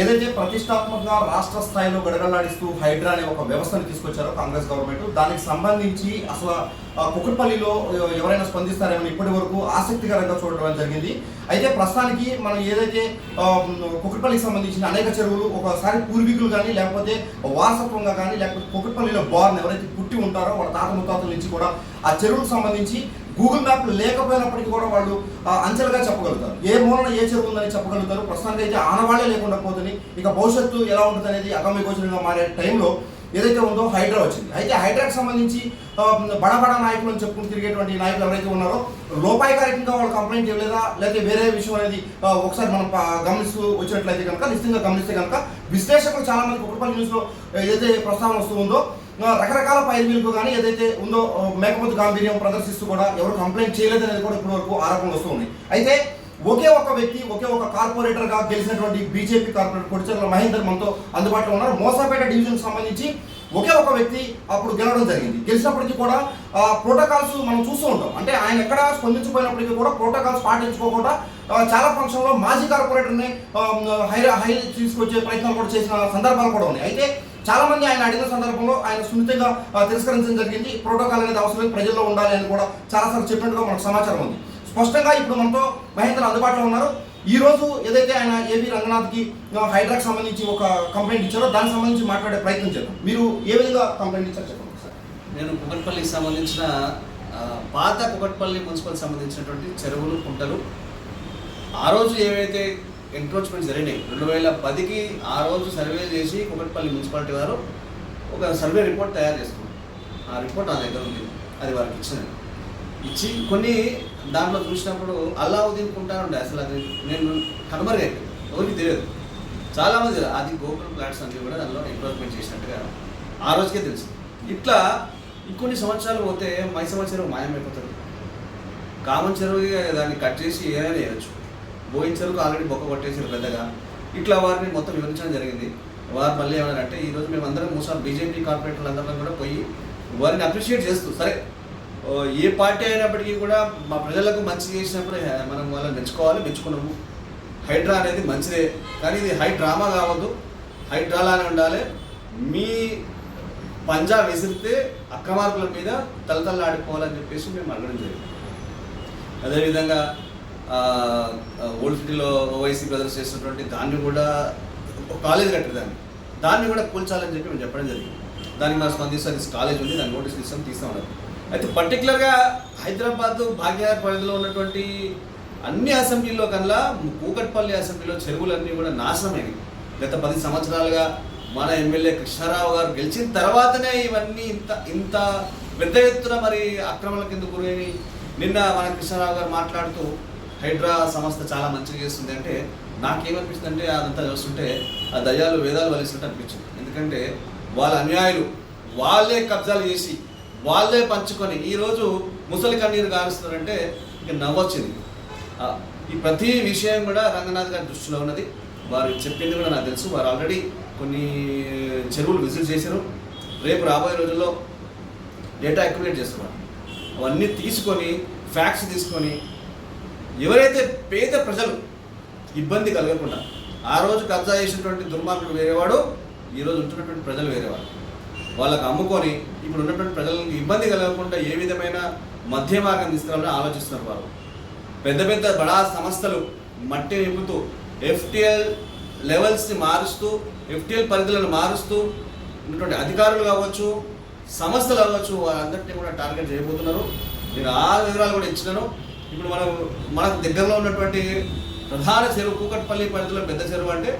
ఏదైతే ప్రతిష్టాత్మకంగా రాష్ట్ర స్థాయిలో గడగడలాడిస్తూ హైడ్రా అనే ఒక వ్యవస్థను తీసుకొచ్చారో కాంగ్రెస్ గవర్నమెంట్ దానికి సంబంధించి అసలు ఆ, కుకట్పల్లిలో ఎవరైనా స్పందిస్తారేమని ఇప్పటి వరకు ఆసక్తికరంగా చూడడం జరిగింది. అయితే ప్రస్తుతానికి మనం ఏదైతే ఆ, కుకట్పల్లికి సంబంధించిన అనేక చెరువులు ఒకసారి పూర్వీకులు కానీ లేకపోతే వారసత్వంగా కానీ లేకపోతే కుకట్పల్లిలో బార్న్ ఎవరైతే పుట్టి ఉంటారో వాళ్ళ తాత ముత్తాతల నుంచి కూడా ఆ చెరువులకు సంబంధించి గూగుల్ మ్యాప్ లేకపోయినప్పటికీ కూడా వాళ్ళు అంచెలుగా చెప్పగలుగుతారు. ఏ మూలన ఏ చెరువు ఉందని చెప్పగలుగుతారు. ప్రస్తుతానికి అయితే ఆనవాళ్ళే లేకుండా పోతుంది. ఇక భవిష్యత్తు ఎలా ఉంటుంది అనేది అగమ్య గోచరంగా మారే టైంలో ఏదైతే ఉందో హైడ్రా వచ్చింది. అయితే హైడ్రాకి సంబంధించి బడబడ బడా నాయకులు అని చెప్పుకుని తిరిగేటువంటి నాయకులు ఎవరైతే ఉన్నారో లోపాయకారికంగా వాళ్ళు కంప్లైంట్ ఇవ్వలేదా? లేకపోతే వేరే విషయం అనేది ఒకసారి మనం గమనిస్తూ వచ్చినట్లయితే కనుక నిశ్చితంగా గమనిస్తే కనుక విశ్లేషకులు చాలా మంది కుటుంబ న్యూస్లో ఏదైతే ప్రస్తావన వస్తూ ఉందో రకరకాల పైరులకు కానీ ఏదైతే ఉందో మేకపోతు గాంభీర్యం ప్రదర్శిస్తూ కూడా ఎవరు కంప్లైంట్ చేయలేదు అనేది కూడా ఇప్పటి వరకు ఆరోపణలు వస్తూ అయితే ఒకే ఒక వ్యక్తి ఒకే ఒక కార్పొరేటర్గా గెలిచినటువంటి బీజేపీ కార్పొరేటర్ కొడిచెర్ల మహేందర్ మనతో అందుబాటులో ఉన్నారు. మోసాపేట డివిజన్ సంబంధించి ఒకే ఒక వ్యక్తి అప్పుడు గెలవడం జరిగింది. గెలిచినప్పటికీ కూడా ప్రోటోకాల్స్ మనం చూస్తూ ఉంటాం. అంటే ఆయన ఎక్కడ స్పందించిపోయినప్పటికీ కూడా ప్రోటోకాల్స్ పాటించుకోకుండా చాలా ఫంక్షన్లో మాజీ కార్పొరేటర్ని హై హై తీసుకొచ్చే ప్రయత్నం కూడా చేసిన సందర్భాలు కూడా ఉన్నాయి. అయితే చాలా మంది ఆయన అడిగిన సందర్భంలో ఆయన సున్నితంగా తిరస్కరించడం జరిగింది. ప్రోటోకాల్ అనేది అవసరం లేదు, ప్రజల్లో ఉండాలి అని కూడా చాలాసార్లు చెప్పినట్టుగా మనకు సమాచారం ఉంది. స్పష్టంగా ఇప్పుడు మనతో మహేంద్ర అందుబాటులో ఉన్నారు. ఈ రోజు ఏదైతే ఆయన ఏవి రంగనాథ్కి ఆ, హైడ్రాకి సంబంధించి ఒక కంప్లైంట్ ఇచ్చారో దానికి సంబంధించి మాట్లాడే ప్రయత్నం చేద్దాం. మీరు ఏ విధంగా కంప్లైంట్ ఇచ్చారు చెప్పండి సార్. నేను కుకట్పల్లికి సంబంధించిన పాత కుకట్పల్లి మున్సిపల్ సంబంధించినటువంటి చెరువులు కుంటలు. ఆ రోజు ఏవైతే ఎంక్రోచ్మెంట్ జరిగినాయి. రెండు వేల పదికి ఆ రోజు సర్వే చేసి కుకట్పల్లి మున్సిపాలిటీ వారు ఒక సర్వే రిపోర్ట్ తయారు చేసుకున్నారు. ఆ రిపోర్ట్ నా దగ్గర ఉంది. అది వారికి ఇచ్చిన ఇచ్చి కొన్ని దాంట్లో చూసినప్పుడు అల్లావుద్దీన్ కుంటా ఉండే అసలు అది నేను కనుమరుగైపోయింది ఎవరికి తెలియదు. చాలామంది అది గోకుల్ ప్లాట్స్ అన్ని కూడా దానిలో ఎంక్రోచ్మెంట్ చేసినట్టుగా ఆ రోజుకే తెలుసు. ఇట్లా ఇంకొన్ని సంవత్సరాలు పోతే మై సంవత్సరం మాయమైపోతారు కామన్ చెరువు దాన్ని కట్ చేసి ఏదైనా చేయవచ్చు బోయించరుకు ఆల్రెడీ బొక్క కొట్టేసారు పెద్దగా. ఇట్లా వారిని మొత్తం వివరించడం జరిగింది. వారు మళ్ళీ ఏమన్నారంటే ఈరోజు మేము అందరం మూసా బీజేపీ కార్పొరేటర్లు అందరం కూడా పోయి వారిని అప్రిషియేట్ చేస్తూ సరే ఏ పార్టీ అయినప్పటికీ కూడా మా ప్రజలకు మంచి చేసినప్పుడు మనం వాళ్ళని మెచ్చుకోవాలి మెచ్చుకున్నాము. హైడ్రా అనేది మంచిదే కానీ ఇది హై డ్రామా కావద్దు. హై డ్రాలానే ఉండాలి. మీ పంజా విసిరితే అక్రమార్కుల మీద తలతల్లాడిపోవాలని చెప్పేసి మేము అడగడం జరిగింది. అదేవిధంగా ఓల్డ్ సిటీలో ఓవైసీ బ్రదర్స్ చేసినటువంటి దాన్ని కూడా ఒక కాలేజ్ కట్టేదాన్ని దాన్ని. దాన్ని కూడా కూల్చాలని చెప్పి మేము చెప్పడం జరిగింది. దానికి మనం స్పందిస్తే అది కాలేజ్ ఉంది దాన్ని నోటీస్ ఇస్తాం తీస్తాం ఉన్నారు అయితే పర్టికులర్గా హైదరాబాద్ భాగ్యనగర్ పరిధిలో ఉన్నటువంటి అన్ని అసెంబ్లీలో కల్లా కూకట్పల్లి అసెంబ్లీలో చెరువులన్నీ కూడా నాశనమైనవి. గత పది సంవత్సరాలుగా మన ఎమ్మెల్యే కృష్ణారావు గారు గెలిచిన తర్వాతనే ఇవన్నీ ఇంత ఇంత పెద్ద ఎత్తున మరి అక్రమణ కింద గురైనవి నిన్న మన కృష్ణారావు గారు మాట్లాడుతూ హైడ్రా సంస్థ చాలా మంచిగా చేస్తుంది అంటే నాకేమనిపిస్తుంది అంటే అదంతా చూస్తుంటే ఆ దయ్యాలు వేదాలు వలిసినట్టు అనిపించింది. ఎందుకంటే వాళ్ళ అన్యాయులు వాళ్ళే కబ్జాలు చేసి వాళ్ళే పంచుకొని ఈరోజు ముసలి కన్నీరు గారుస్తున్నారంటే ఇక నవ్వొచ్చింది. ఈ ప్రతి విషయం కూడా రంగనాథ్ గారి దృష్టిలో ఉన్నది. వారు చెప్పింది కూడా నాకు తెలుసు. వారు ఆల్రెడీ కొన్ని చెరువులు విజిట్ చేశారు. రేపు రాబోయే రోజుల్లో డేటా అక్యుములేట్ చేస్తున్నారు. అవన్నీ తీసుకొని ఫ్యాక్ట్స్ తీసుకొని ఎవరైతే పేద ప్రజలు ఇబ్బంది కలగకుండా ఆ రోజు కబ్జా చేసినటువంటి దుర్మార్గుడు వేరేవాడు ఈరోజు ఉంటున్నటువంటి ప్రజలు వేరేవాడు వాళ్ళకు అమ్ముకొని ఇప్పుడు ఉన్నటువంటి ప్రజలకు ఇబ్బంది కలగకుండా ఏ విధమైన మధ్య మార్గం తీసుకురావాలని ఆలోచిస్తున్నారు వారు పెద్ద పెద్ద బడా సంస్థలు మట్టి నింపుతూ ఎఫ్టిఎల్ లెవెల్స్ని మారుస్తూ ఎఫ్టిఎల్ పరిధులను మారుస్తూ ఉన్నటువంటి అధికారులు కావచ్చు సంస్థలు కావచ్చు వారందరినీ కూడా టార్గెట్ చేయబోతున్నారు. నేను ఆ వివరాలు కూడా ఇచ్చినాను. ఇప్పుడు మనం మనకు దగ్గరలో ఉన్నటువంటి ప్రధాన చెరువు కూకట్పల్లి పరిధిలో పెద్ద చెరువు అంటే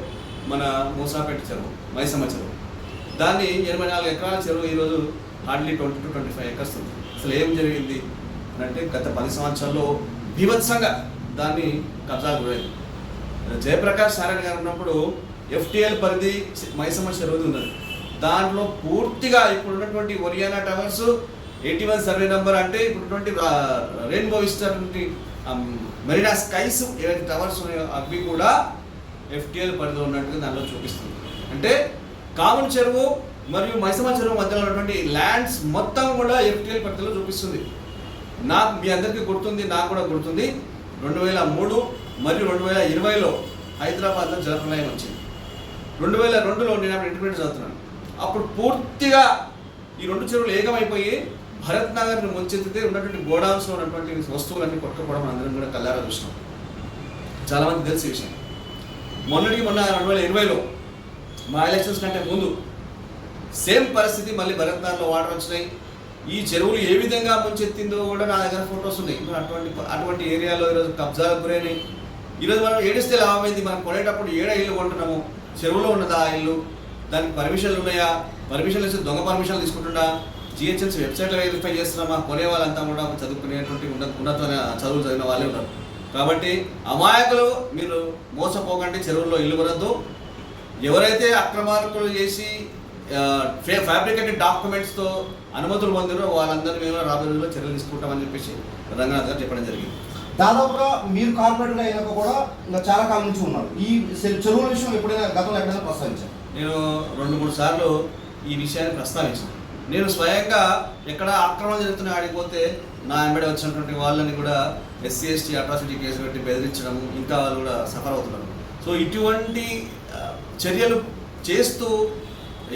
మన మూసాపేట చెరువు మైసమ్మ చెరువు. దాన్ని ఎనభై నాలుగు ఎకరాల చెరువు ఈరోజు hardly twenty two twenty five acres ఉంది. అసలు ఏం జరిగింది అని అంటే గత పది సంవత్సరాల్లో బీభత్సంగా దాన్ని కబ్జాకు గురైంది. జయప్రకాష్ నారాయణ గారు ఉన్నప్పుడు ఎఫ్టీఎల్ పరిధి మైసమ్మ చెరువు ఉన్నది. దాంట్లో పూర్తిగా ఇప్పుడు ఉన్నటువంటి Oriana towers eighty one survey number అంటే ఇప్పుడు రెయిన్బో ఇస్తున్నటువంటి మెరీనా స్కైస్ ఏవైతే టవర్స్ ఉన్నాయో అవి కూడా ఎఫ్టీఎల్ పరిధిలో ఉన్నట్టుగా దానిలో చూపిస్తుంది. అంటే కామన్ చెరువు మరియు మైసమ్మ చెరువు మధ్యలో ఉన్నటువంటి ల్యాండ్స్ మొత్తం కూడా ఎఫ్టీఎల్ పరిధిలో చూపిస్తుంది. నాకు మీ అందరికీ గుర్తుంది నాకు కూడా గుర్తుంది. రెండు వేల మూడు మరియు రెండు వేల ఇరవైలో హైదరాబాద్లో జలప్రలయం వచ్చింది. రెండు వేల రెండులో నేను ఇంటర్మీడియట్ చదువుతున్నాను. అప్పుడు పూర్తిగా ఈ రెండు చెరువులు ఏకమైపోయి భరత్ నగర్ని ముంచెత్తితే ఉన్నటువంటి గోడౌన్స్ ఉన్నటువంటి వస్తువులన్నీ కొట్టుకోవడం అందరం కూడా కల్లారా చూసినాం. చాలా మంది తెలిసి విషయం మొన్నటికి మొన్న రెండు వేల ఇరవైలో మా ఎలక్షన్స్ కంటే ముందు సేమ్ పరిస్థితి మళ్ళీ భరత్ నగర్లో వాటర్ వచ్చినాయి. ఈ చెరువులు ఏ విధంగా ముంచెత్తిందో కూడా నా దగ్గర ఫొటోస్ ఉన్నాయి. అటువంటి అటువంటి ఏరియాలో ఈరోజు కబ్జాలకు గురైనాయి. ఈరోజు మనం ఏడిస్తే లాభమైంది. మనం కొనేటప్పుడు ఏడ ఇల్లు కొంటున్నాము? చెరువులో ఉన్నదా ఆ ఇల్లు? దానికి పర్మిషన్లు ఉన్నాయా? పర్మిషన్లు ఇస్తే దొంగ పర్మిషన్లు తీసుకుంటున్నా జిహెచ్ఎంసీ వెబ్సైట్లో వెరిఫై చేస్తున్నామా? కొనే వాళ్ళంతా కూడా చదువుకునేటువంటి ఉన్నత ఉన్నతమైన చదువులు చదివిన వాళ్ళే ఉన్నారు. కాబట్టి అమాయకులు మీరు మోసపోకండి చెరువుల్లో ఇల్లు కొనద్దు. ఎవరైతే అక్రమార్కులు చేసి ఫ్యాబ్రికేటెడ్ డాక్యుమెంట్స్తో అనుమతులు పొందిరో వాళ్ళందరినీ మేము రాబోయే రోజుల్లో చర్యలు తీసుకుంటామని చెప్పేసి రంగనాథ్ గారు చెప్పడం జరిగింది. దాదాపుగా మీరు కార్పొరేటర్ అయినాక కూడా ఇంకా చాలా కాలం నుంచి ఉన్నారు. ఈ చెరువుల విషయం ఎప్పుడైనా గతంలో ఎక్కడైనా ప్రస్తావించారు? నేను రెండు మూడు సార్లు ఈ విషయాన్ని ప్రస్తావించాను. నేను స్వయంగా ఎక్కడ ఆక్రమణ జరుగుతున్న ఆడిపోతే నా ఎంబడి వచ్చినటువంటి వాళ్ళని కూడా ఎస్సీ ఎస్టీ అట్రాసిటీ కేసు పెట్టి బెదిరించడం ఇంకా వాళ్ళు కూడా సఫర్ అవుతున్నారు. సో ఇటువంటి చర్యలు చేస్తూ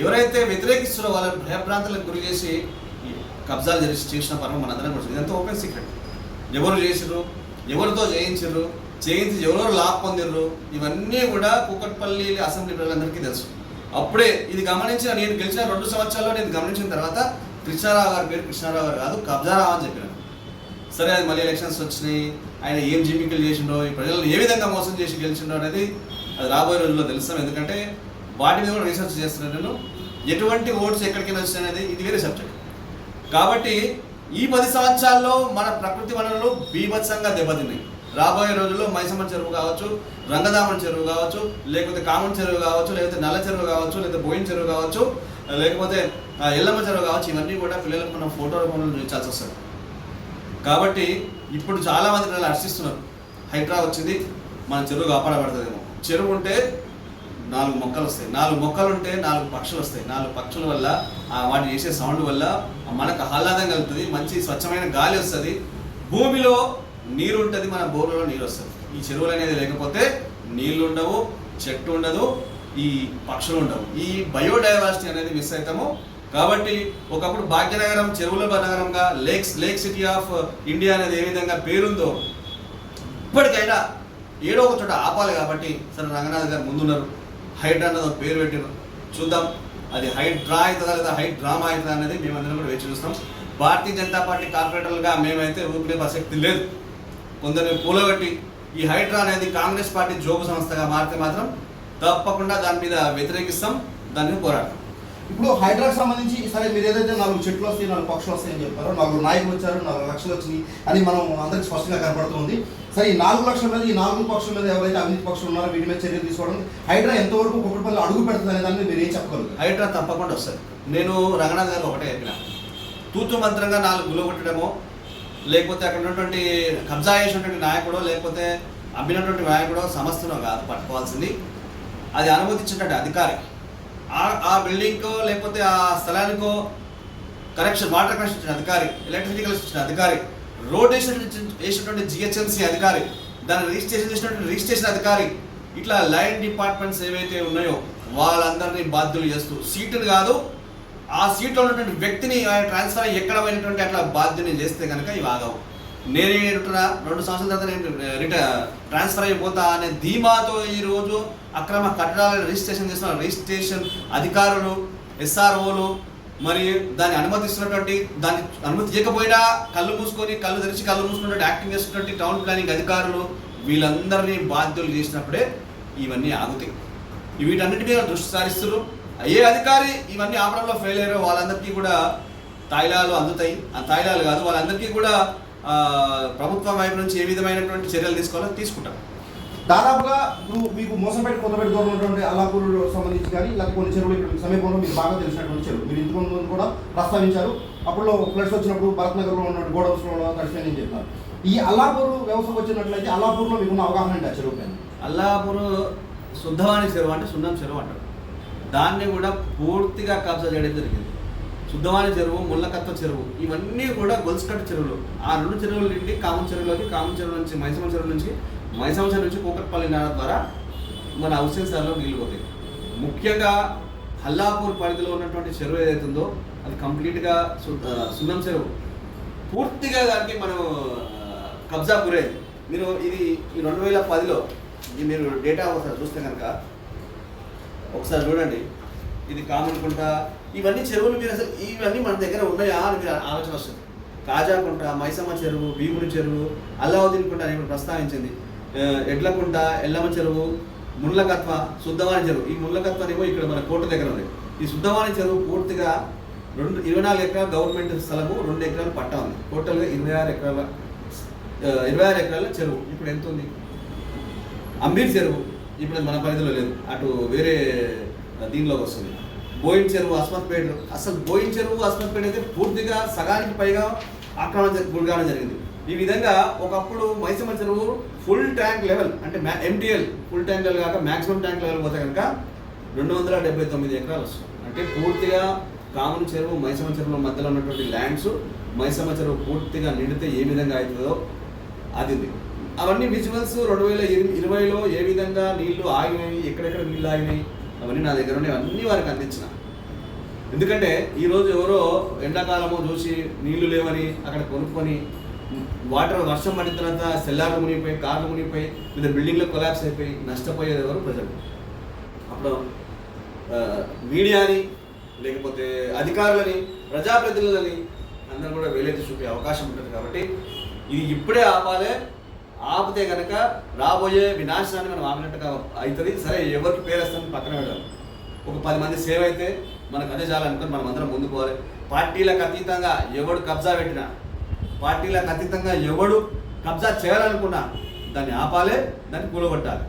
ఎవరైతే వ్యతిరేకిస్తున్నారో వాళ్ళని భయభ్రాంతులకు గురి చేసి కబ్జాలు చేసి చేసిన పర్వం మనందరం కూడా ఇదంతా ఓపెన్ సీక్రెట్. ఎవరు చేసిర్రు? ఎవరితో చేయించరు చేయించి ఎవరెవరు లాభ పొందిర్రు? ఇవన్నీ కూడా కూకట్పల్లి అసెంబ్లీ ప్రజలందరికీ తెలుసు. అప్పుడే ఇది గమనించిన నేను గెలిచిన రెండు సంవత్సరాల్లో నేను గమనించిన తర్వాత కృష్ణారావు గారి పేరు కృష్ణారావు గారు కాదు కబ్జారావు అని చెప్పినాను సరే అది మళ్ళీ ఎలక్షన్స్ వచ్చినాయి. ఆయన ఏం జీమికలు చేసిండో ఈ ప్రజలను ఏ విధంగా మోసం చేసి గెలిచిండో అనేది అది రాబోయే రోజుల్లో తెలుస్తాం. ఎందుకంటే వాటి మీద కూడా రీసెర్చ్ చేస్తున్నాను నేను ఎటువంటి ఓట్స్ ఎక్కడికి వచ్చినాయి అనేది ఇది వేరే సబ్జెక్ట్ కాబట్టి ఈ పది సంవత్సరాల్లో మన ప్రకృతి వనరులు బీభత్సంగా దెబ్బతిన్నాయి. రాబోయే రోజుల్లో మైసమ్మ చెరువు కావచ్చు రంగదామన్ చెరువు కావచ్చు లేకపోతే కామన్ చెరువు కావచ్చు లేకపోతే నల్ల చెరువు కావచ్చు లేకపోతే బోయిన్ చెరువు కావచ్చు లేకపోతే ఎల్లమ్మ చెరువు కావచ్చు ఇవన్నీ కూడా పిల్లలకు మనం ఫోటో రూపంలో చూపించాల్సి వస్తుంది. కాబట్టి ఇప్పుడు చాలామంది పిల్లలు హర్షిస్తున్నారు. హైడ్రా వచ్చింది మన చెరువు కాపాడబడుతుందేమో. చెరువు ఉంటే నాలుగు మొక్కలు వస్తాయి. నాలుగు మొక్కలు ఉంటే నాలుగు పక్షులు వస్తాయి. నాలుగు పక్షుల వల్ల వాటి చేసే సౌండ్ వల్ల మనకు ఆహ్లాదం కలుగుతుంది మంచి స్వచ్ఛమైన గాలి వస్తుంది. భూమిలో నీరు ఉంటుంది మన బోర్లలో నీరు వస్తుంది ఈ చెరువులు అనేది లేకపోతే నీళ్ళు ఉండవు చెట్టు ఉండదు ఈ పక్షులు ఉండవు ఈ బయోడైవర్సిటీ అనేది మిస్ అవుతాము కాబట్టి ఒకప్పుడు భాగ్యనగరం చెరువుల నగరంగా lakes lake city of India అనేది ఏ విధంగా పేరుందో ఇప్పటికైనా ఏడో ఒక చోట ఆపాలి కాబట్టి సరే రంగనాథ్ గారు ముందున్నారు. హైడ్రా అన్నది ఒక పేరు పెట్టారు. చూద్దాం. అది హైట్ డ్రా అవుతుందా లేదా హైట్ డ్రామా అవుతుందా అనేది మేమందరం కూడా వేచి చూస్తాం. భారతీయ జనతా పార్టీ కార్పొరేటర్లుగా మేమైతే ఊపిరే ప్రసక్తి లేదు. కొందరిని కూలగట్టి ఈ హైడ్రా అనేది కాంగ్రెస్ పార్టీ జోగు సంస్థగా మారితే మాత్రం తప్పకుండా దాని మీద వ్యతిరేకిస్తాం దాన్ని పోరాడతాం. ఇప్పుడు హైడ్రాకి సంబంధించి సరే మీరు ఏదైతే నాలుగు చెట్లు వస్తాయి నాలుగు పక్షులు వస్తాయని చెప్పారో నలుగురు నాయకులు వచ్చారు నాలుగు లక్షలు వచ్చినాయి అని మనం అందరికి స్పష్టంగా కనపడుతుంది సరే ఈ నాలుగు లక్షల మీద ఈ నాలుగు పక్షుల మీద ఎవరైతే అవినీతి పక్షులు ఉన్నారో వీటి మీద చర్యలు తీసుకోవడం హైడ్రా ఎంతవరకు కుటుంబాలు అడుగు పెడుతుంది అనే దాని మీద మీరు ఏం చెప్పగలుగుతారు? హైడ్రా తప్పకుండా వస్తుంది. నేను రంగనాథ్ గారు ఒకటే చెప్పిన. తూతు మంత్రంగా నాలుగు గులు కొట్టడమో లేకపోతే అక్కడ ఉన్నటువంటి కబ్జా చేసినటువంటి నాయకుడో లేకపోతే అమ్మినటువంటి నాయకుడో సంస్థనో కాదు పట్టుకోవాల్సింది. అది అనుమతించినటువంటి అధికారి. ఆ ఆ బిల్డింగ్కో లేకపోతే ఆ స్థలానికో కనెక్షన్ వాటర్ కనెక్షన్ ఇచ్చిన అధికారి ఎలక్ట్రిసిటీ కనెక్షన్ ఇచ్చిన అధికారి రోడ్ వేసినటువంటి వేసినటువంటి జిహెచ్ఎంసీ అధికారి దాన్ని రిజిస్ట్రేషన్ చేసినటువంటి రిజిస్ట్రేషన్ అధికారి ఇట్లా లైన్ డిపార్ట్మెంట్స్ ఏవైతే ఉన్నాయో వాళ్ళందరినీ బాధ్యులు చేస్తూ సీటులు కాదు ఆ సీట్లో ఉన్నటువంటి వ్యక్తిని ఆయన ట్రాన్స్ఫర్ అయ్యి ఎక్కడ పోయినటువంటి అట్లా బాధ్యతని చేస్తే కనుక ఇవి ఆగవు. నేను రెండు సంవత్సరాల తర్వాత నేను రిటర్న్ ట్రాన్స్ఫర్ అయిపోతా అనే ధీమాతో ఈరోజు అక్రమ కట్టడాలను రిజిస్ట్రేషన్ చేస్తున్న రిజిస్ట్రేషన్ అధికారులు ఎస్ఆర్ఓలు మరి దాన్ని అనుమతిస్తున్నటువంటి దాన్ని అనుమతి చేయకపోయినా కళ్ళు మూసుకొని కళ్ళు తెరిచి కళ్ళు మూసుకున్నట్టు యాక్టింగ్ చేస్తున్నటువంటి టౌన్ ప్లానింగ్ అధికారులు వీళ్ళందరినీ బాధ్యులు చేసినప్పుడే ఇవన్నీ ఆగుతాయి. వీటన్నిటి మీద దృష్టి సారిస్తున్నారు. ఏ అధికారి ఇవన్నీ ఆపడంలో ఫెయిల్ అయ్యారో వాళ్ళందరికీ కూడా తాయిలాలు అందుతాయి. ఆ తాయిలాలు కాదు వాళ్ళందరికీ కూడా ప్రభుత్వం వైపు నుంచి ఏ విధమైనటువంటి చర్యలు తీసుకోవాలో తీసుకుంటాం. దాదాపుగా ఇప్పుడు మీకు మోసపేట కొత్తపేట దూరం ఉన్నటువంటి అల్లాపూర్ సంబంధించి కానీ లేకపోతే కొన్ని చెరువులు ఇక్కడ సమీపంలో మీకు బాగా తెలిసినటువంటి చెరువు. మీరు ఇంతకు ముందు కూడా ప్రస్తావించారు. అప్పుడు ఫ్లడ్స్ వచ్చినప్పుడు భరత్ నగర్లో ఉన్నటువంటి గోడౌన్స్లో తడిసిపోయిందని చెప్పారు ఈ అల్లాపూర్ వ్యవస్థకు వచ్చినట్లయితే అల్లాపూర్లో మీకున్న అవగాహన ఏంటి ఆ చెరువు పైన? అల్లాపూర్ శుద్ధవాణి చెరువు అంటే సున్నం చెరువు అంటారు. దాన్ని కూడా పూర్తిగా కబ్జా చేయడం జరిగింది. శుద్ధవాణి చెరువు ముళ్ళకత్త చెరువు ఇవన్నీ కూడా గొలుసుకట్ట చెరువులు. ఆ రెండు చెరువుల నుండి కామన్ చెరువులోకి కామన్ చెరువు నుంచి మైసమ్మ చెరువు నుంచి మైసమ్మ చెరువు నుంచి కూకట్పల్లి నాడ ద్వారా మన అవసరం సార్లో నీళ్ళు పోతాయి. ముఖ్యంగా హల్లాపూర్ పరిధిలో ఉన్నటువంటి చెరువు ఏదైతుందో ఉందో అది కంప్లీట్గా సున్నం చెరువు. పూర్తిగా దానికి మనం కబ్జా గురైంది మీరు ఇది ఈ రెండు వేల పదిలో ఇది మీరు డేటా ఒకసారి చూస్తే కనుక ఒకసారి చూడండి. ఇది కామన్కుంట ఇవన్నీ చెరువులు మీరు అసలు ఇవన్నీ మన దగ్గర ఉన్నాయా అని మీరు ఆలోచన వస్తుంది. కాజాకుంట మైసమ్మ చెరువు భీముని చెరువు అల్లావుద్దీన్ కుంట అని ప్రస్తావించింది. ఎడ్లకుంట ఎల్లమ్మ చెరువు ముళ్ళకత్వ శుద్ధవాణి చెరువు. ఈ ముళ్ళకత్వ ఏమో ఇక్కడ మన కోట దగ్గర ఉంది. ఈ శుద్ధవాణి చెరువు పూర్తిగా రెండు ఇరవై నాలుగు ఎకరాల గవర్నమెంట్ స్థలము రెండు ఎకరాలు పట్టా ఉంది. టోటల్గా ఇరవై ఆరు ఎకరాల ఇరవై ఆరు ఎకరాల చెరువు. ఇప్పుడు ఎంత ఉంది? అంబీర్ చెరువు. ఇప్పుడు మన పరిధిలో లేదు. అటు వేరే దీనిలోకి వస్తుంది. బోయిన్ చెరువు అస్మత్పేట అసలు బోయిన్ చెరువు అస్మత్పేట అయితే పూర్తిగా సగానికి పైగా ఆక్రమణ జరి- గురికావడం జరిగింది. ఈ విధంగా ఒకప్పుడు మైసమ్మ చెరువు ఫుల్ ట్యాంక్ లెవెల్ అంటే ఎంటీఎల్ ఫుల్ ట్యాంక్ లెవెల్ కాక మ్యాక్సిమం ట్యాంక్ లెవెల్ పోతే కనుక రెండు వందల డెబ్బై తొమ్మిది ఎకరాలు వస్తుంది అంటే పూర్తిగా కామన్ చెరువు మైసమ్మ చెరువుల మధ్యలో ఉన్నటువంటి ల్యాండ్స్ మైసమ్మ చెరువు పూర్తిగా నిండితే ఏ విధంగా అవుతుందో అది ఉంది. అవన్నీ విజువల్స్ రెండు వేల ఇరవై ఇరవైలో ఏ విధంగా నీళ్ళు ఆగినాయి ఎక్కడెక్కడ నీళ్ళు ఆగినాయి అవన్నీ నా దగ్గర ఉన్నాయి అన్నీ వారికి అందించిన. ఎందుకంటే ఈరోజు ఎవరో ఎండాకాలము చూసి నీళ్ళు లేవని అక్కడ కొనుక్కొని వాటర్ వర్షం పడిన తర్వాత సెల్లార్లు మునిగిపోయి కార్లు మునిగిపోయి లేదా బిల్డింగ్లో కొలాప్స్ అయిపోయి నష్టపోయేది ఎవరు? ప్రజలు. అప్పుడు మీడియాని లేకపోతే అధికారులని ప్రజాప్రతినిధులని అందరూ కూడా వేలెత్తి చూపే అవకాశం ఉంటుంది కాబట్టి ఇది ఇప్పుడే ఆపాలే ఆపితే కనుక రాబోయే వినాశనాన్ని మనం ఆపినట్టుగా అవుతుంది. సరే ఎవరికి పేరేస్తామని పక్కన పెట్టాలి. ఒక పది మంది సేవ్ అయితే మనకు అదే చాలనుకుని మనం అందరం ముందుకు పోవాలి. పార్టీలకు అతీతంగా ఎవడు కబ్జా పెట్టినా పార్టీలకు అతీతంగా ఎవడు కబ్జా చేయాలనుకున్నా దాన్ని ఆపాలే దాన్ని కూలగొట్టాలి.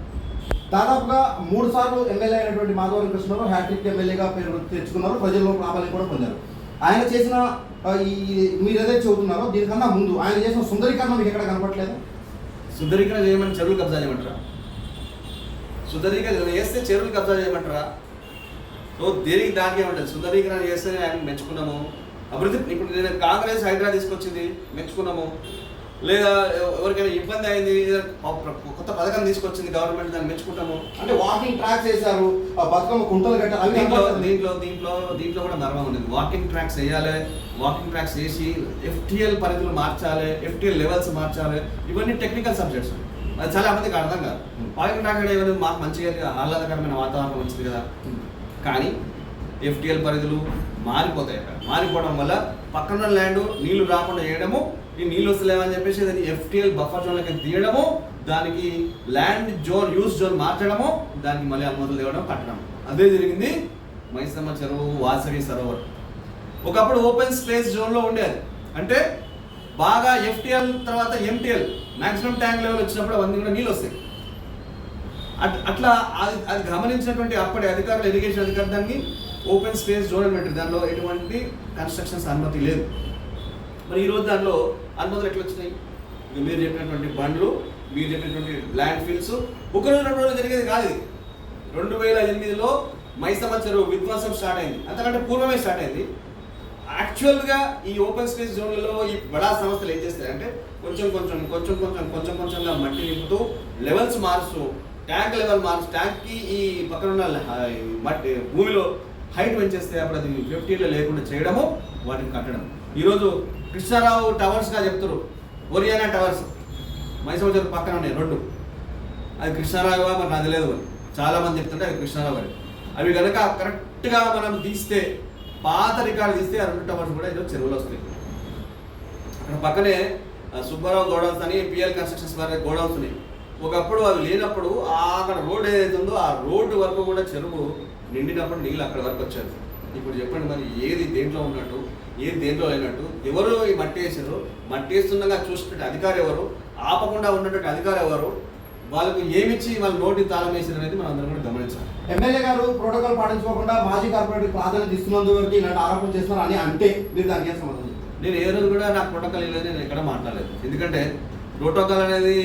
దాదాపుగా మూడు సార్లు ఎమ్మెల్యే అయినటువంటి మాధవరం కృష్ణరావు హ్యాట్రిక్ ఎమ్మెల్యేగా పేరు తెచ్చుకున్నారు. ప్రజల్లో ప్రాబల్యం కూడా పొందారు. ఆయన చేసిన ఈ మీరు ఏదైతే చెబుతున్నారో దీనికన్నా ముందు ఆయన చేసిన సుందరీకరణ మీకు ఎక్కడ కనపట్లేదు సుందరీకరణ చేయమని చెరువులు కబ్జా చేయమంటారా? సుందరీకరణ చేస్తే చెరువులు కబ్జా చేయమంటారా? సో దేనికి దానికి ఏమంటారు సుందరీకరణ చేస్తే ఆయన మెచ్చుకున్నాము. అభివృద్ధి ఇప్పుడు నేను కాంగ్రెస్ హైదరాబాద్ తీసుకొచ్చింది మెచ్చుకున్నాము. లేదా ఎవ- ఎవరికైనా ఇబ్బంది అయింది కొత్త పథకం తీసుకొచ్చింది గవర్నమెంట్ దాన్ని మెచ్చుకుంటాము. అంటే వాకింగ్ ట్రాక్స్ వేశారు ఆ బతుకమ్మ కుంటలు కట్టారు దీంట్లో. దీంట్లో దీంట్లో దీంట్లో కూడా మర్మం ఉంది వాకింగ్ ట్రాక్స్ వేయాలి వాకింగ్ ట్రాక్స్ వేసి ఎఫ్టిఎల్ పరిధులు మార్చాలి ఎఫ్టిఎల్ లెవెల్స్ మార్చాలి. ఇవన్నీ టెక్నికల్ సబ్జెక్ట్స్ అది చాలా మందికి అర్థం కాదు. వాకింగ్ ట్రాక్ ఏమైనా? మాకు మంచిగా ఆహ్లాదకరమైన వాతావరణం మంచిది కదా. కానీ ఎఫ్టిఎల్ పరిధులు మారిపోతాయి అక్కడ. మారిపోవడం వల్ల పక్కన ల్యాండ్ నీళ్ళు రాకుండా చేయడము ఈ నీళ్ళు వస్తలేవని చెప్పేసి దాన్ని ఎఫ్టిఎల్ బఫర్ జోన్లకి తీయడము దానికి ల్యాండ్ జోన్ యూస్ జోన్ మార్చడము దానికి మళ్ళీ అనుమతులు తేవడం కట్టడం. అదే జరిగింది మైసమ్మ చెరువు వాసవి సరోవర్. ఒకప్పుడు ఓపెన్ స్పేస్ జోన్లో ఉండేది. అంటే బాగా ఎఫ్టిఎల్ తర్వాత ఎంటీఎల్ మాక్సిమం ట్యాంక్ లెవెల్ వచ్చినప్పుడు అవన్నీ కూడా నీళ్ళు వస్తాయి. అట్- అట్లా అది అది గమనించినటువంటి అప్పటి అధికారులు ఇరిగేషన్ అధికారులు దాన్ని ఓపెన్ స్పేస్ జోన్ అని పెట్టారు. దానిలో ఎటువంటి కన్స్ట్రక్షన్స్ అనుమతి లేదు. మరి ఈరోజు దానిలో అనుమతులు ఎట్లా వచ్చినాయి? మీరు చెప్పినటువంటి బండ్లు మీరు చెప్పినటువంటి ల్యాండ్ ఫీల్డ్స్ ఒక రోజు రెండు రోజులు జరిగేది కాదు ఇది. రెండు వేల ఎనిమిదిలో మైసమ్మ చెరువు విధ్వంసం స్టార్ట్ అయింది. అంతకంటే పూర్వమే స్టార్ట్ అయింది. యాక్చువల్గా ఈ ఓపెన్ స్పేస్ జోన్లలో ఈ బడా సంస్థలు ఏం చేస్తాయంటే కొంచెం కొంచెం కొంచెం కొంచెం కొంచెం కొంచెంగా మట్టి నింపుతూ లెవెల్స్ మారుస్తూ ట్యాంక్ లెవెల్ మార్చు ట్యాంక్కి ఈ పక్కన ఉన్న మట్టి భూమిలో హైట్ పెంచేస్తే అప్పుడు అది ఫిఫ్టీలో లేకుండా చేయడము వాటిని కట్టడం ఈరోజు కృష్ణారావు టవర్స్గా చెప్తారు ఒరియానా టవర్స్? మైసూర్ చెరువు పక్కన ఉన్నాయి రెండు. అది కృష్ణారావు మరి నాకు తెలియదు మరి. చాలామంది చెప్తుంటే అది కృష్ణారావు అని అవి కనుక కరెక్ట్గా మనం తీస్తే పాత రికార్డు తీస్తే ఆ రెండు టవర్స్ కూడా ఏదో చెరువులో వస్తాయి. అక్కడ పక్కనే ఆ, సుబ్బారావు గోడౌన్స్ అని పిఎల్ కన్స్ట్రక్షన్స్ వారి గోడౌన్స్ ఉన్నాయి. ఒకప్పుడు అవి లేనప్పుడు ఆ అక్కడ రోడ్ ఏదైతే ఉందో ఆ రోడ్డు వరకు కూడా చెరువు నిండినప్పుడు నీళ్ళు అక్కడ వరకు వచ్చారు ఇప్పుడు చెప్పండి మరి ఏది దేంట్లో ఉన్నట్టు? ఏది దేంట్లో లేనట్టు ఎవరు ఈ మట్టి వేసారు మట్టి వేస్తుండగా చూసినట్టు అధికారి ఎవరు? ఆపకుండా ఉన్నటువంటి అధికారి ఎవరు? వాళ్ళకు ఏమిచ్చి వాళ్ళ నోటి తాళం వేసారు అనేది మనం అందరం కూడా గమనించాలి. ఎమ్మెల్యే గారు ప్రోటోకాల్ పాటించుకోకుండా మాజీ కార్పొరేటర్ ప్రాధాన్యత ఇస్తున్నందువరకు ఇలాంటి ఆరోపణలు చేస్తున్నారు అని అంటే మీరు దానికి ఏం సమాధానం? నేను ఏ రోజు కూడా నాకు ప్రోటోకాల్ లేదు నేను ఎక్కడ మాట్లాడలేదు. ఎందుకంటే ప్రోటోకాల్ అనేది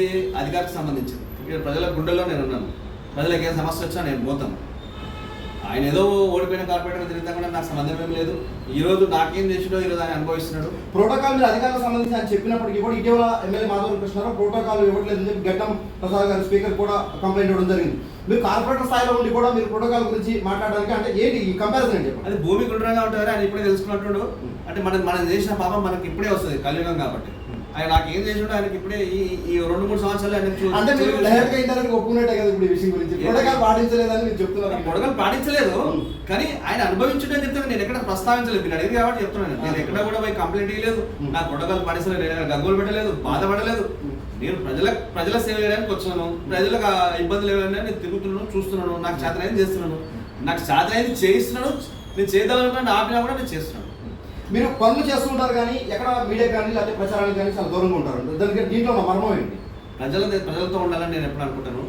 అధికారికి సంబంధించింది. ఇక్కడ ప్రజల గుండెల్లో నేను ఉన్నాను. ప్రజలకు ఏ సమస్య వచ్చినా నేను పోతాను. ఆయన ఏదో ఓడిపోయిన కార్పొరేటర్ తిరుగుతా కూడా నాకు సంబంధం ఏం లేదు. ఈ రోజు నాకేం చేసిండో ఈ రోజు ఆయన అనుభవిస్తున్నాడు. ప్రోటోకాల్ మీద అధికారులకు సంబంధించి ఆయన చెప్పినప్పటికీ కూడా ఇటీవల ఎమ్మెల్యే మాధవ కృష్ణారావు ప్రోటోకాల్ ఇవ్వట్లేదని చెప్పి గడ్డం ప్రసాద్ గారి స్పీకర్ కూడా కంప్లైంట్ ఇవ్వడం జరిగింది. మీరు కార్పొరేటర్ స్థాయిలో ఉండి కూడా మీరు ప్రోటోకాల్ గురించి మాట్లాడడానికి అంటే ఏంటి ఈ కంపారిజన్ ఏంటి అది భూమి గుండ్రంగా ఉంటారు ఆయన ఇప్పుడే తెలుసుకున్నట్టు అంటే మనం మనం చేసిన పాపం మనకి ఇప్పుడే వస్తుంది కలియుగం కాబట్టి. ఆయన నాకు ఏం చేసిండో ఆయనకి ఇప్పుడే ఈ ఈ రెండు మూడు సంవత్సరాలు ఆయన అంటే మీరు చూ- డైరెక్ట్గా ఇంటర్వ్యూ ఒప్పుకున్నట్టే కదా ఇప్పుడు ఈ విషయం గురించి? ప్రోటోకాల్ పాటించలేదని మీరు చెప్తున్నారు. పొడగలు పాటించలేదు. కానీ ఆయన అనుభవించడం చెప్తాను నేను ఎక్కడ ప్రస్తావించలేదు. మీరు అడిగి కాబట్టి చెప్తున్నాను. నేను ఎక్కడ కూడా పోయి కంప్లైంట్ ఇవ్వలేదు. నా పొడగలు పాటించలేదు నేను గగ్గోలు పెట్టలేదు బాధపడలేదు. నేను ప్రజల ప్రజల సేవ చేయడానికి వచ్చాను. ప్రజలకు ఇబ్బందులు ఏమైనా నేను తిరుగుతున్నాను చూస్తున్నాను. నాకు చేతనైంది చేస్తున్నాను. నాకు చేతనైంది చేయిస్తున్నాను. నేను చేద్దామనుకున్నా ఆపినా కూడా నేను చేస్తున్నాను. మీరు పనులు చేస్తుంటారు కానీ ఎక్కడ మీడియా కానీ లేకపోతే ప్రచారానికి కానీ చాలా దూరంగా ఉంటారు. దానికి దీంట్లో ఉన్న మర్మం ఏంటి? ప్రజల ప్రజలతో ఉండాలని నేను ఎప్పుడు అనుకుంటాను.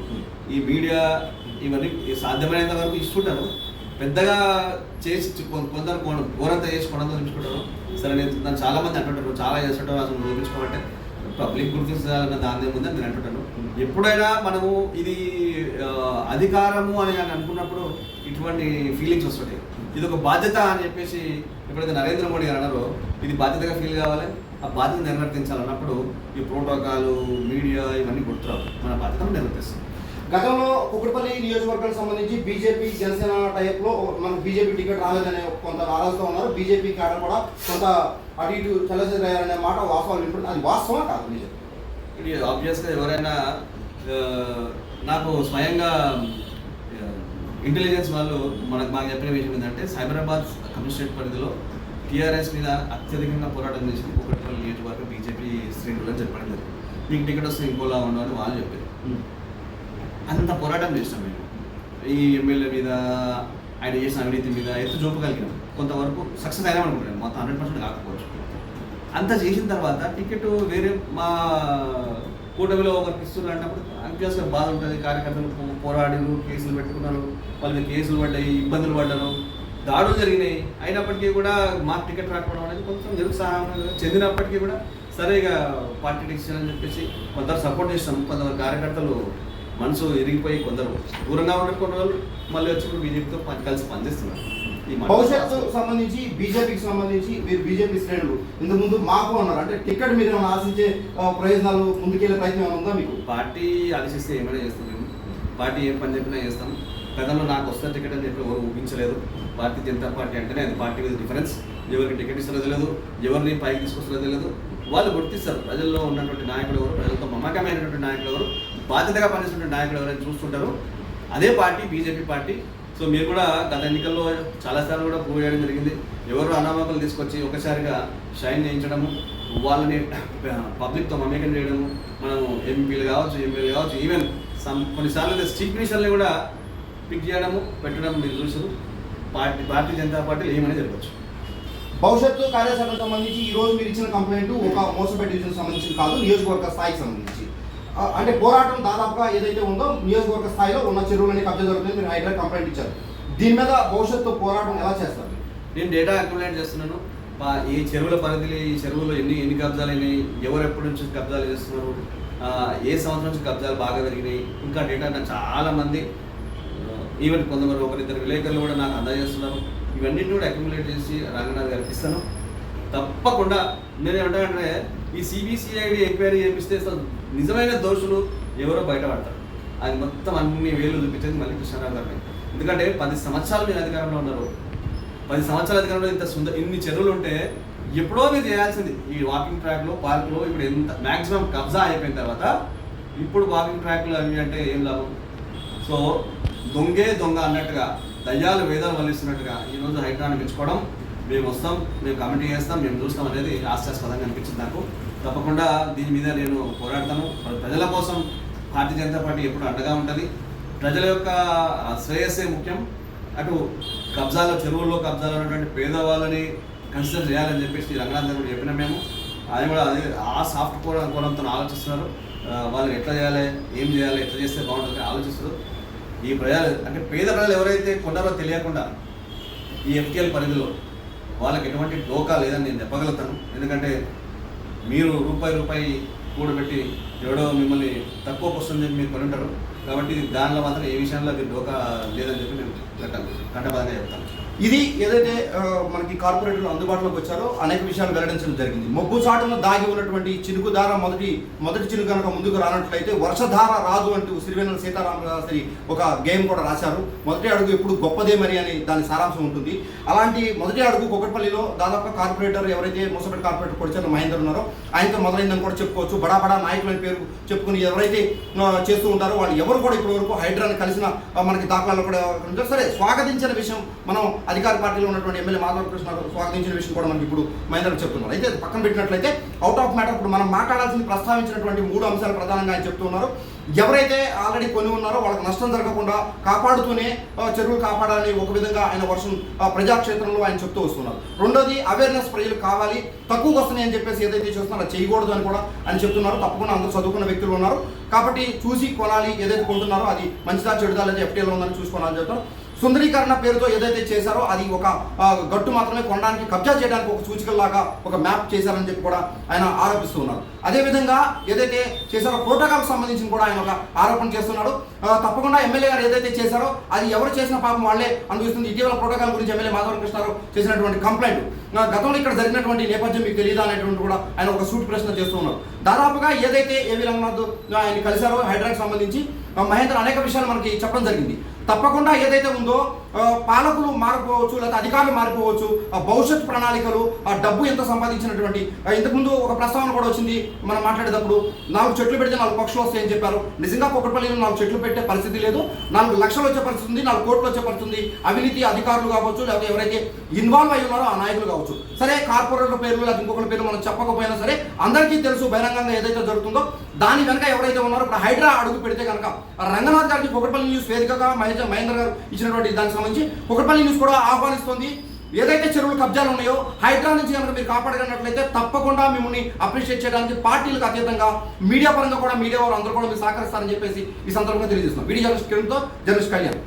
ఈ మీడియా ఇవన్నీ సాధ్యమైనంత వరకు ఇస్తుంటాను పెద్దగా చేసి కొందరు ఘోరంత చేసి కొనంతా చూపించుకుంటారు. సరే నేను దాన్ని చాలా మంది అంటుంటారు. చాలా చేస్తుంటారు. అసలు చూపించుకోమంటే పబ్లిక్ గుర్తించాలన్న దాని ముందే నేను అంటుంటాను. ఎప్పుడైనా మనము ఇది అధికారము అని అని అనుకున్నప్పుడు ఇటువంటి ఫీలింగ్స్ వస్తుంటాయి. ఇది ఒక బాధ్యత అని చెప్పేసి ఎప్పుడైతే నరేంద్ర మోడీ గారు అన్నారో ఇది బాధ్యతగా ఫీల్ కావాలి. ఆ బాధ్యత నిర్వర్తించాలన్నప్పుడు ఈ ప్రోటోకాల్ మీడియా ఇవన్నీ గుర్తురావు. మన బాధ్యతను నిర్వర్తిస్తాం గతంలో కుక్కడపల్లి నియోజకవర్గానికి సంబంధించి బీజేపీ జనసేన టైప్లో మనకు బీజేపీ టికెట్ రాలేదనే కొంత నారాజుతో ఉన్నారు. బీజేపీ క్యాడర్ కూడా కొంత అటు ఇటు చల్లచెదరయ్యారనే మాట వాస్తవాలు వింటుంది అది వాస్తవా కాదు నిజం? ఇది ఆబ్వియస్గా ఎవరైనా నాకు స్వయంగా ఇంటెలిజెన్స్ వాళ్ళు మనకు మాకు చెప్పిన విషయం ఏంటంటే సైబరాబాద్ కమిషనరేట్ పరిధిలో టీఆర్ఎస్ మీద అత్యధికంగా పోరాటం చేసింది కుక్కట్పల్లి నియోజకవర్గం బీజేపీ శ్రేణులు అని చెప్పడం జరిగింది. మీకు టికెట్ వస్తే ఇంకోలా ఉండవు అని వాళ్ళు చెప్పారు. అంత పోరాటం చేసినాం మేము. ఈ ఎమ్మెల్యే మీద ఆయన చేసిన అవినీతి మీద ఎత్తు చూపగలిగినాం కొంతవరకు సక్సెస్ అయినా అనుకుంటాను మొత్తం హండ్రెడ్ పర్సెంట్ కాకపోవచ్చు. అంత చేసిన తర్వాత టికెట్ వేరే మా కూటమిలో ఒకరికి ఇస్తున్నారు అన్నప్పుడు అభ్యాసంగా బాధ ఉంటుంది. కార్యకర్తలు పోరాడిరు కేసులు పెట్టుకున్నారు. వాళ్ళ మీద కేసులు పడ్డాయి ఇబ్బందులు పడ్డారు. దాడులు జరిగినాయి. అయినప్పటికీ కూడా మాకు టికెట్ రాకపోవడం అనేది కొంచెం నిరుత్సాహం చెందినప్పటికీ కూడా సరే ఇక పార్టీ డిసిషన్ అని చెప్పేసి కొందరు సపోర్ట్ చేస్తాం. కొందరు కార్యకర్తలు మనసు ఇరిగిపోయి కొందరు దూరంగా ఉండే కొన్ని రోజులు మళ్ళీ వచ్చి ఇప్పుడు బీజేపీతో కలిసి పనిచేస్తున్నారు. భవిష్యత్తు సంబంధించి బీజేపీకి సంబంధించి మీరు బీజేపీ శ్రేణులు. ఇంతకు ముందు మాకు అన్నారు. అంటే టికెట్ మీరు ఏమైనా ఆశించే ప్రయోజనాలు ముందుకెళ్ళే ప్రయత్నం ఏమైనా ఉందా మీకు? పార్టీ ఆలోచిస్తే ఏమైనా చేస్తాం మేము. పార్టీ ఏం పని చెప్పినా చేస్తాం. గతంలో నాకు వస్తే టికెట్ అని చెప్పి ఎవరు ఊహించలేదు. భారతీయ జనతా పార్టీ అంటేనే అది పార్టీ విత్ డిఫరెన్స్. ఎవరికి టికెట్ ఇస్తున్నది తెలియదు ఎవరిని పైకి తీసుకొస్తున్నది తెలియదు వాళ్ళు గుర్తిస్తారు ప్రజల్లో ఉన్నటువంటి నాయకులు ఎవరు ప్రజలతో మమకమైనటువంటి నాయకులు ఎవరు బాధ్యతగా పనిచేసినటువంటి నాయకులు ఎవరైనా చూస్తుంటారు. అదే పార్టీ బీజేపీ పార్టీ. సో మీరు కూడా గత ఎన్నికల్లో చాలాసార్లు కూడా ప్రూవ్ చేయడం జరిగింది. ఎవరు అనామకులు తీసుకొచ్చి ఒకసారిగా షైన్ చేయించడము వాళ్ళని పబ్లిక్తో మమేకం చేయడము మనం ఎంపీలు కావచ్చు ఎంపీలు కావచ్చు ఈవెన్ సమ్ కొన్నిసార్లు చీఫ్ మినిస్టర్ని కూడా పిక్ చేయడము పెట్టడం మీరు చూసారు పార్టీ భారతీయ జనతా పార్టీలో ఏమైనా జరగచ్చు భవిష్యత్తు కార్యాచరణకు సంబంధించి ఈ రోజు మీరు ఇచ్చిన కంప్లైంట్ ఒక మోసపేట డివిజన్ సంబంధించి కాదు నియోజకవర్గ స్థాయికి సంబంధించి. అంటే పోరాటం దాదాపుగా ఏదైతే ఉందో నియోజకవర్గ స్థాయిలో ఉన్న చెరువులని కబ్జా జరుగుతుంది మీరు హైడ్రా కంప్లైంట్ ఇచ్చారు. దీని మీద భవిష్యత్తు పోరాటం ఎలా చేస్తారు? నేను డేటా అక్యుములేట్ చేస్తున్నాను. ఈ చెరువుల పరిధిలో ఈ చెరువులో ఎన్ని ఎన్ని కబ్జాలు అయినాయి ఎవరు ఎప్పటి నుంచి కబ్జాలు చేస్తున్నారు ఏ సంవత్సరం నుంచి కబ్జాలు బాగా పెరిగినాయి ఇంకా డేటా చాలా మంది ఈవెన్ కొంతమంది ఒకరిద్దరు విలేకరులు కూడా నాకు అందజేస్తున్నారు ఇవన్నిటిని కూడా అక్యుములేట్ చేసి రంగనాథ్ గారికి ఇస్తాను. తప్పకుండా నేను ఏమంటానంటే ఈ సిబిసిఐడి ఎంక్వైరీ చేపిస్తే అసలు నిజమైన దోషులు ఎవరో బయటపడతారు అది మొత్తం అన్ని వేలు చూపించేది మళ్ళీ కృష్ణారావు గారిని. ఎందుకంటే పది సంవత్సరాలు మీరు అధికారంలో ఉన్నారు. పది సంవత్సరాల అధికారంలో ఇంత సుందర ఇన్ని చెరువులు ఉంటే ఎప్పుడో మీరు చేయాల్సింది. ఈ వాకింగ్ ట్రాక్లో పార్కులో ఇప్పుడు ఎంత మ్యాక్సిమం కబ్జా అయిపోయిన తర్వాత ఇప్పుడు వాకింగ్ ట్రాక్లు అవి అంటే ఏం లాభం? సో దొంగే దొంగ అన్నట్టుగా దయ్యాలు వేదాలు వల్లిస్తున్నట్టుగా ఈరోజు హైడ్రాన్ని పెంచుకోవడం మేము వస్తాం మేము కమిటీ చేస్తాం మేము చూస్తాం అనేది ఆశాస్పదంగా అనిపించింది నాకు. తప్పకుండా దీని మీద నేను పోరాడతాను. ప్రజల కోసం భారతీయ జనతా పార్టీ ఎప్పుడు అండగా ఉంటుంది? ప్రజల యొక్క శ్రేయస్సే ముఖ్యం. అటు కబ్జాలో చెరువుల్లో కబ్జాలో ఉన్నటువంటి పేదవాళ్ళని కన్సిడర్ చేయాలని చెప్పేసి రంగనాథ్ గారు చెప్పిన మేము. అది కూడా అదే ఆ సాఫ్ట్ కోణంతో ఆలోచిస్తున్నారు. వాళ్ళు ఎట్లా చేయాలి ఏం చేయాలి ఎట్లా చేస్తే బాగుంటుంది ఆలోచిస్తారు ఈ ప్రజలు అంటే పేద ప్రజలు ఎవరైతే కొన్నారో తెలియకుండా ఈ ఎఫ్టీఎల్ పరిధిలో వాళ్ళకి ఎటువంటి డోకా లేదని నేను చెప్పగలుగుతాను. ఎందుకంటే మీరు రూపాయి రూపాయి కూడబెట్టి ఎవడో మిమ్మల్ని తక్కువ వస్తుంది చెప్పి మీరు కొనుంటారు. కాబట్టి దానిలో మాత్రం ఏ విషయంలో అది డోకా లేదని చెప్పి నేను కట్ట కట్టబదంగా చెప్తాను. ఇది ఏదైతే మనకి కార్పొరేటర్లు అందుబాటులోకి వచ్చారో అనేక విషయాలు వెల్లడించడం జరిగింది. మొగ్గు చాటున దాగి ఉన్నటువంటి చినుకుధార మొదటి మొదటి చినుకు కనుక ముందుకు రానట్లయితే వర్షధార రాదు అంటూ సిరివెన్నెల సీతారామశాస్త్రి ఒక గేమ్ కూడా రాశారు. మొదటి అడుగు ఎప్పుడు గొప్పదే మరి అని దాని సారాంశం ఉంటుంది. అలాంటి మొదటి అడుగు కొకట్పల్లిలో దాదాపు కార్పొరేటర్ ఎవరైతే మూసపేట కార్పొరేటర్ పొడిచారో మహేందర్ ఉన్నారో ఆయనతో మొదలైందని కూడా చెప్పుకోవచ్చు. బడా బడా నాయకులని పేరు చెప్పుకుని ఎవరైతే చేస్తూ ఉంటారో వాళ్ళు ఎవరు కూడా ఇప్పటివరకు హైడ్రాని కలిసిన మనకి దాఖలాలు కూడా సరే స్వాగతించిన విషయం మనం అధికార పార్టీలో ఉన్నటువంటి ఎమ్మెల్యే మాధవ కృష్ణ స్వాగతించిన విషయం కూడా మనకి ఇప్పుడు మహేందర్ చెప్తున్నారు. అయితే పక్కన పెట్టినట్లయితే అవుట్ ఆఫ్ మ్యాటర్ ఇప్పుడు మనం మాట్లాడాల్సింది ప్రస్తావించినటువంటి మూడు అంశాలు ప్రధానంగా ఆయన చెప్తున్నారు ఎవరైతే ఆల్రెడీ కొని ఉన్నారో వాళ్ళకి నష్టం జరగకుండా కాపాడుతూనే చెరువులు కాపాడాలని ఒక విధంగా ఆయన వర్షం ప్రజాక్షేత్రంలో ఆయన చెప్తూ వస్తున్నారు. రెండోది అవేర్నెస్ ప్రజలు కావాలి తక్కువ వస్తున్నాయి అని చెప్పేసి ఏదైతే చేస్తున్నారో చేయకూడదు అని కూడా ఆయన చెప్తున్నారు. తప్పకుండా అందరూ చదువుకున్న వ్యక్తులు ఉన్నారు. కాబట్టి చూసి కొనాలి ఏదైతే కొంటున్నారో అది మంచిదా చెడుదా లేదా ఎఫ్టీఎల్ ఉందని చూసుకోవాలని చెప్తారు సుందరీకరణ పేరుతో ఏదైతే చేశారో అది ఒక గట్టు మాత్రమే కొనడానికి కబ్జా చేయడానికి ఒక సూచికలాగా ఒక మ్యాప్ చేశారని చెప్పి కూడా ఆయన ఆరోపిస్తూ ఉన్నారు. అదేవిధంగా ఏదైతే చేశారో ప్రోటోకాల్ సంబంధించి కూడా ఆయన ఒక ఆరోపణ చేస్తున్నాడు. తప్పకుండా ఎమ్మెల్యే గారు ఏదైతే చేశారో అది ఎవరు చేసిన పాపం వాళ్ళే అనిపిస్తుంది ఇటీవల ప్రోటోకాల్ గురించి ఎమ్మెల్యే మాధవరం కృష్ణారావు చేసినటువంటి కంప్లైంట్. గతంలో ఇక్కడ జరిగినటువంటి నేపథ్యం మీకు తెలియదా అనేటువంటి కూడా ఆయన ఒక సూట్ ప్రశ్న చేస్తూ ఉన్నారు. దాదాపుగా ఏదైతే ఏవి రంగనాథ్ ఆయన కలిశారో హైడ్రాకి సంబంధించి మహేంద్ర అనేక విషయాలు మనకి చెప్పడం జరిగింది. తప్పకుండా ఏదైతే ఉందో పాలకులు మారిపోవచ్చు లేదా అధికారులు మారిపోవచ్చు ఆ భవిష్యత్ ప్రణాళికలు ఆ డబ్బు ఎంత సంపాదించినటువంటి ఇంతకుముందు ఒక ప్రస్తావన కూడా వచ్చింది మనం మాట్లాడేటప్పుడు నాలుగు చెట్లు పెడితే నాలుగు పక్షులు వస్తాయని చెప్పారు. నిజంగా కుక్కపల్లిలో నాలుగు చెట్లు పెట్టే పరిస్థితి లేదు. నాలుగు లక్షలు వచ్చే పరిస్థితి ఉంది నాలుగు కోట్లు వచ్చే పరిస్థితి ఉంది. అవినీతి అధికారులు కావచ్చు లేకపోతే ఎవరైతే ఇన్వాల్వ్ అయి ఉన్నారో ఆ నాయకులు కావచ్చు. సరే కార్పొరేటర్ పేర్లు లేదా ఇంకొకరి పేర్లు మనం చెప్పకపోయినా సరే అందరికీ తెలుసు బహిరంగంగా ఏదైతే జరుగుతుందో దాని వెనక ఎవరైతే ఉన్నారో ఇప్పుడు హైడ్రా అడుగు పెడితే కనుక రంగనాథ్ గారికి కుకట్పల్లి న్యూస్ వేదికగా మహేంద్ర మహేంద్ర గారు ఇచ్చినటువంటి దానికి సంబంధించి కుకట్పల్లి న్యూస్ కూడా ఆహ్వానిస్తోంది. ఏదైతే చెరువులు కబ్జాలు ఉన్నాయో హైడ్రా నుంచి కనుక మీరు కాపాడగలిగినట్లయితే తప్పకుండా మిమ్మల్ని అప్రిషియేట్ చేయడానికి పార్టీలకు అతీతంగా మీడియా పరంగా కూడా మీడియా వారు అందరూ కూడా మీరు సహకరిస్తారని చెప్పేసి ఈ సందర్భంగా తెలియజేస్తున్నాం. వీడియో జర్నలిస్ట్ కిరణ్తో జర్నలిస్ట్ కళ్యాణ్.